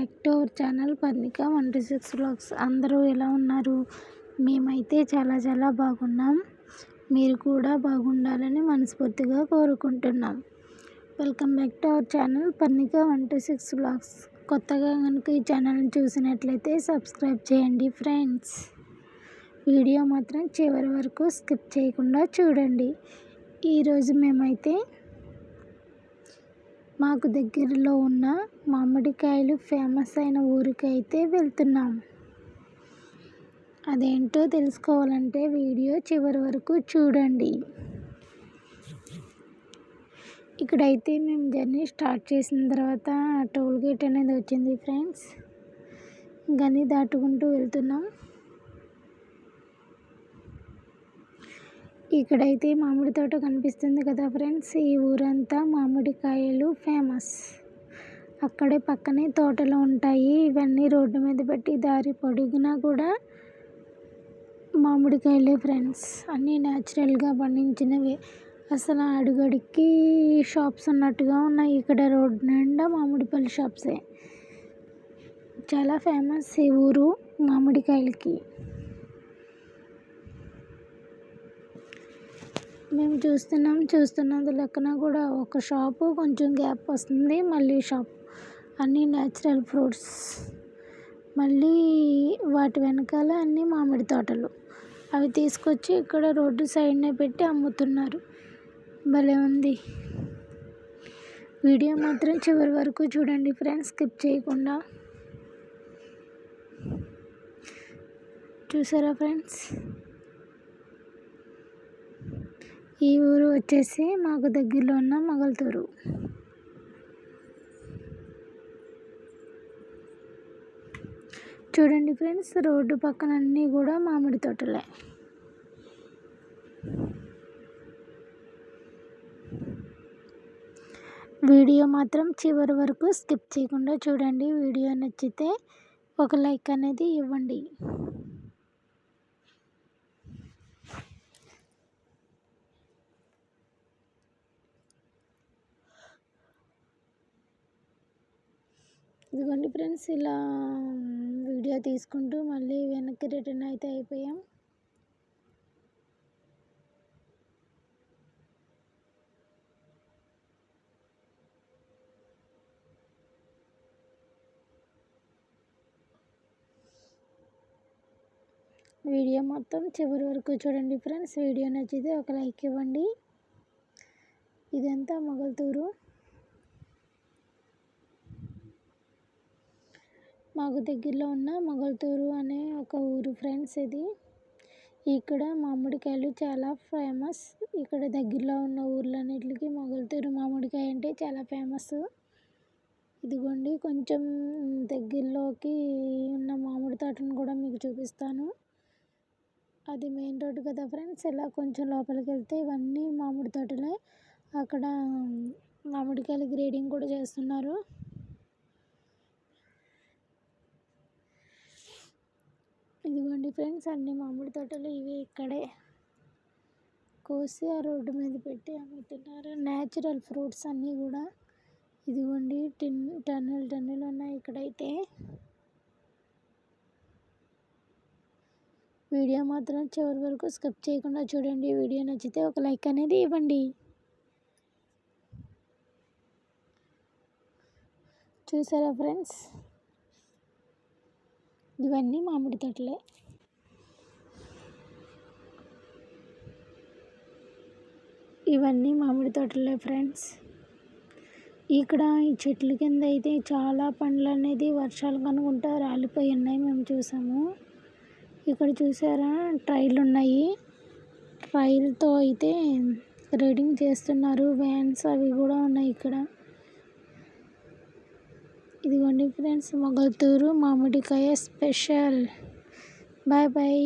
Back to our channel Parnika one two six blogs. అందరూ ఎలా ఉన్నారు? మేమైతే చాలా చాలా బాగున్నాం. మీరు కూడా బాగుండాలని మనస్ఫూర్తిగా కోరుకుంటున్నాం. Welcome back to our channel Parnika one two six blogs. కొత్తగా కనుక ఈ ఛానల్ని చూసినట్లయితే సబ్స్క్రైబ్ చేయండి ఫ్రెండ్స్. వీడియో మాత్రం చివరి వరకు స్కిప్ చేయకుండా చూడండి. ఈరోజు మేమైతే మాకు దగ్గరలో ఉన్న మామిడికాయలు ఫేమస్ అయిన ఊరికి అయితే వెళ్తున్నాం. అదేంటో తెలుసుకోవాలంటే వీడియో చివరి వరకు చూడండి. ఇక్కడైతే మేము జర్నీ స్టార్ట్ చేసిన తర్వాత టోల్ గేట్ అనేది వచ్చింది ఫ్రెండ్స్. గని దాటుకుంటూ వెళ్తున్నాం. ఇక్కడైతే మామిడి తోట కనిపిస్తుంది కదా ఫ్రెండ్స్. ఈ ఊరంతా మామిడికాయలు ఫేమస్. అక్కడే పక్కనే తోటలు ఉంటాయి. ఇవన్నీ రోడ్డు మీద పెట్టి దారి పొడుగునా కూడా మామిడికాయలే ఫ్రెండ్స్. అన్నీ న్యాచురల్గా పండించినవి. అసలు అడుగడికి షాప్స్ ఉన్నట్టుగా ఉన్నాయి. ఇక్కడ రోడ్డు నిండా మామిడిపల్లి షాప్సే. చాలా ఫేమస్ ఈ ఊరు మామిడికాయలకి. మేము చూస్తున్నాం చూస్తున్నందు లెక్కన కూడా ఒక షాపు కొంచెం గ్యాప్ వస్తుంది. మళ్ళీ షాప్ అన్నీ న్యాచురల్ ఫ్రూట్స్ మళ్ళీ వాటి వెనకాల అన్నీ మామిడి తోటలు. అవి తీసుకొచ్చి ఇక్కడ రోడ్డు సైడ్నే పెట్టి అమ్ముతున్నారు. భలే ఉంది. వీడియో మాత్రం చివరి వరకు చూడండి ఫ్రెండ్స్ స్కిప్ చేయకుండా. చూసారా ఫ్రెండ్స్? ఈ ఊరు వచ్చేసి మాకు దగ్గరలో ఉన్న మొగల్తూరు. చూడండి ఫ్రెండ్స్ రోడ్డు పక్కన అన్నీ కూడా మామిడి తోటలే. వీడియో మాత్రం చివరి వరకు స్కిప్ చేయకుండా చూడండి. వీడియో నచ్చితే ఒక లైక్ అనేది ఇవ్వండి. ఇదిగోండి ఫ్రెండ్స్ ఇలా వీడియో తీసుకుంటూ మళ్ళీ వెనక్కి రిటర్న్ అయితే అయిపోయాం. వీడియో మొత్తం చివరి వరకు చూడండి ఫ్రెండ్స్. వీడియో నచ్చితే ఒక లైక్ ఇవ్వండి. ఇదంతా మొగల్తూరు. మాకు దగ్గరలో ఉన్న మొగల్తూరు అనే ఒక ఊరు ఫ్రెండ్స్ ఇది. ఇక్కడ మామిడికాయలు చాలా ఫేమస్. ఇక్కడ దగ్గరలో ఉన్న ఊర్లన్నిటికి మొగల్తూరు మామిడికాయ అంటే చాలా ఫేమస్. ఇదిగోండి కొంచెం దగ్గరలోకి ఉన్న మామిడి తోటను కూడా మీకు చూపిస్తాను. అది మెయిన్ రోడ్డు కదా ఫ్రెండ్స్? ఇలా కొంచెం లోపలికి వెళ్తే ఇవన్నీ మామిడి తోటలే. అక్కడ మామిడికాయలు గ్రేడింగ్ కూడా చేస్తున్నారు. ఇదిగోండి ఫ్రెండ్స్ అన్ని మామిడి తోటలు ఇవి ఇక్కడే. కోసి ఆ రోడ్డు మీద పెట్టి అమ్ముతున్నారు. న్యాచురల్ ఫ్రూట్స్ అన్నీ కూడా. ఇదిగోండి టిన్ టన్నులు టన్నులు ఉన్నాయి ఇక్కడైతే. వీడియో మాత్రం చివరి వరకు స్కిప్ చేయకుండా చూడండి. వీడియో నచ్చితే ఒక లైక్ అనేది ఇవ్వండి. చూసారా ఫ్రెండ్స్? ఇవన్నీ మామిడి తోటలే. ఇవన్నీ మామిడి తోటలే ఫ్రెండ్స్. ఇక్కడ ఈ చెట్ల కింద అయితే చాలా పండ్లు అనేది వర్షాలు కనుకుంటా రాలిపోయి ఉన్నాయి మేము చూసాము. ఇక్కడ చూసారా? ట్రైలు ఉన్నాయి. ట్రైల్తో అయితే రీడింగ్ చేస్తున్నారు. వ్యాన్స్ అవి కూడా ఉన్నాయి ఇక్కడ. ఇదిగోండి ఫ్రెండ్స్ మొగల్తూరు మామిడికాయ స్పెషల్. Bye bye.